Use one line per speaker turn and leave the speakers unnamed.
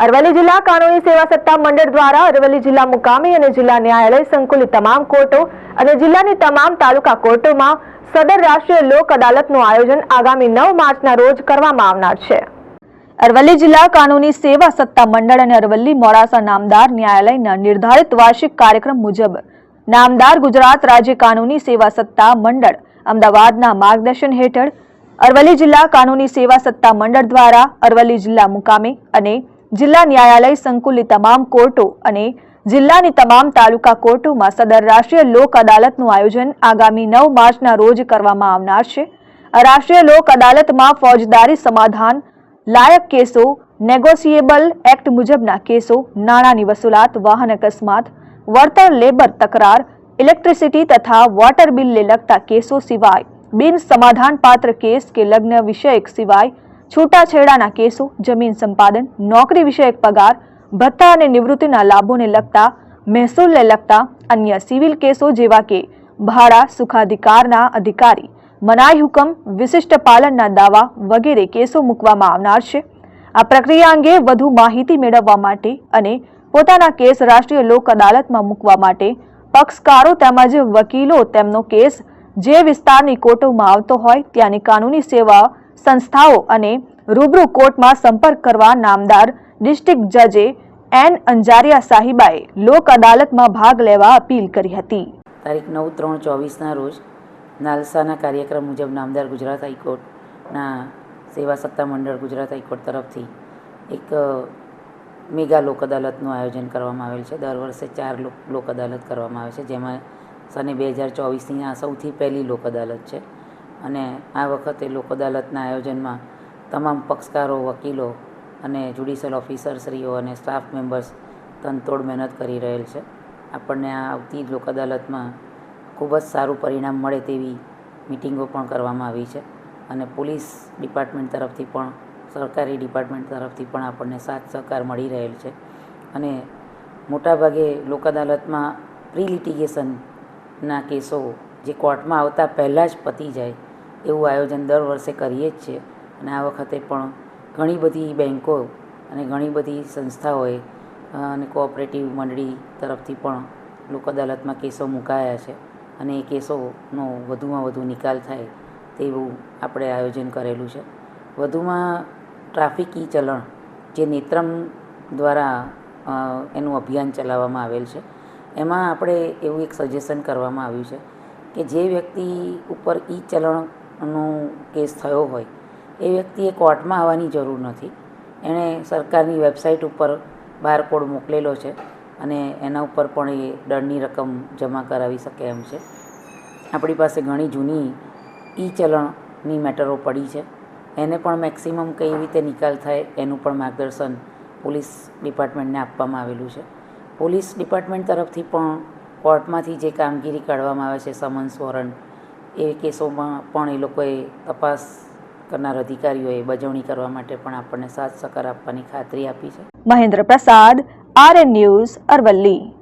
અરવલ્લી જિલ્લા કાનૂની સેવા સત્તા મંડળ દ્વારા અરવલ્લી જિલ્લા મુકામી અને જિલ્લા ન્યાયાલય સંકુલિત તમામ કોર્ટો અને જિલ્લાની તમામ તાલુકા કોર્ટોમાં સદર રાષ્ટ્રીય લોક અદાલતનું આયોજન આગામી નવ માર્ચના રોજ કરવામાં આવનાર છે. અરવલ્લી જિલ્લા કાનૂની સેવા સત્તા મંડળ અને અરવલ્લી મોડાસા નામદાર ન્યાયાલયના નિર્ધારિત વાર્ષિક કાર્યક્રમ મુજબ નામદાર ગુજરાત રાજ્ય કાનૂની સેવા સત્તા મંડળ અમદાવાદના માર્ગદર્શન હેઠળ અરવલ્લી જિલ્લા કાનૂની સેવા સત્તા મંડળ દ્વારા અરવલ્લી જિલ્લા મુકામે અને જિલ્લા ન્યાયાલય સંકુલની તમામ કોર્ટો અને જિલ્લાની તમામ તાલુકા કોર્ટોમાં સદર રાષ્ટ્રીય લોક અદાલતનું આયોજન આગામી નવ માર્ચના રોજ કરવામાં આવનાર છે. રાષ્ટ્રીય લોક અદાલતમાં ફોજદારી સમાધાન, લાયક કેસો, નેગોશિયેબલ એક્ટ મુજબના કેસો, નાણાંની વસૂલાત, વાહન અકસ્માત, વળતર, લેબર તકરાર, ઇલેક્ટ્રિસિટી તથા વોટર બિલને લગતા કેસો સિવાય બિન સમાધાનપાત્ર કેસ કે લગ્ન વિષયક સિવાય છૂટાછેડાના કેસો, જમીન સંપાદન, નોકરી વિષયક પગાર, ભથ્થા અને નિવૃત્તિના લાભોને લગતા, મહેસૂલને લગતા અન્ય સિવિલ કેસો જેવા કે ભાડા, સુખાધિકારના અધિકારી, મનાઈ હુકમ, વિશિષ્ટ પાલનના દાવા વગેરે કેસો મૂકવામાં આવનાર છે. આ પ્રક્રિયા અંગે વધુ માહિતી મેળવવા માટે અને પોતાના કેસ રાષ્ટ્રીય લોક અદાલતમાં મૂકવા માટે પક્ષકારો તેમજ વકીલો તેમનો કેસ જે વિસ્તારની કોર્ટોમાં આવતો હોય ત્યાંની કાનૂની સેવા સંસ્થાઓ અને રૂબરૂ કોર્ટમાં સંપર્ક કરવા નામદાર ડિસ્ટ્રિક્ટ જજે એન અંજારિયા સાહિબાએ લોક અદાલતમાં ભાગ લેવા અપીલ કરી હતી.
તારીખ નવ ત્રણ ચોવીસના રોજ નાલસાના કાર્યક્રમ મુજબ નામદાર ગુજરાત હાઈકોર્ટના સેવા સત્તા મંડળ ગુજરાત હાઈકોર્ટ તરફથી એક મેગા લોક અદાલતનું આયોજન કરવામાં આવેલ છે. દર વર્ષે ચાર લોક અદાલત કરવામાં આવે છે, જેમાં સને બે હજાર ચોવીસની આ સૌથી પહેલી લોક અદાલત છે. અને આ વખતે લોક અદાલતના આયોજનમાં તમામ પક્ષકારો, વકીલો અને જ્યુડિશિયલ ઓફિસરશ્રીઓ અને સ્ટાફ મેમ્બર્સ તનતોડ મહેનત કરી રહેલ છે. આપણને આ આવતી લોક અદાલતમાં ખૂબ જ સારું પરિણામ મળે તેવી મિટિંગો પણ કરવામાં આવી છે અને પોલીસ ડિપાર્ટમેન્ટ તરફથી પણ, સરકારી ડિપાર્ટમેન્ટ તરફથી પણ આપણને સાથ સહકાર મળી રહેલ છે. અને મોટાભાગે લોક અદાલતમાં પ્રી લિટિગેશનના કેસો જે કોર્ટમાં આવતા પહેલાં જ પતી જાય એવું આયોજન દર વર્ષે કરીએ જ છીએ. અને આ વખતે પણ ઘણી બધી બેન્કો અને ઘણી બધી સંસ્થાઓએ અને કોઓપરેટિવ મંડળી તરફથી પણ લોક અદાલતમાં કેસો મુકાયા છે. અને એ કેસોનો વધુમાં વધુ નિકાલ થાય તેવું આપણે આયોજન કરેલું છે. વધુમાં ટ્રાફિક ઈ ચલણ, જે નેત્રમ દ્વારા એનું અભિયાન ચલાવવામાં આવેલ છે. એમાં આપણે એવું એક સજેશન કરવામાં આવ્યું છે કે જે વ્યક્તિ ઉપર ઈ ચલણનો કેસ થયો હોય, એ વ્યક્તિએ કોર્ટમાં આવવાની જરૂર નથી. એણે સરકારની વેબસાઇટ ઉપર બારકોડ મોકલેલો છે અને એના ઉપર પણ એ દંડની રકમ જમા કરાવી શકે એમ છે. આપણી પાસે ઘણી જૂની ઈ ચલણની મેટરો પડી છે. એને પણ મેક્સિમમ કઈ રીતે નિકાલ થાય એનું પણ માર્ગદર્શન પોલીસ ડિપાર્ટમેન્ટને આપવામાં આવેલું છે. પોલીસ ડિપાર્ટમેન્ટ તરફથી પણ કોર્ટમાંથી જે કામગીરી કાઢવામાં આવે છે, સમન્સ વોરંટ એ કેસોમાં પણ એ લોકોએ તપાસ કરનાર અધિકારીઓએ બજવણી કરવા માટે પણ આપણને સાથ સહકાર આપવાની ખાતરી આપી છે.
મહેન્દ્ર પ્રસાદ આર એન ન્યૂઝ, અરવલ્લી.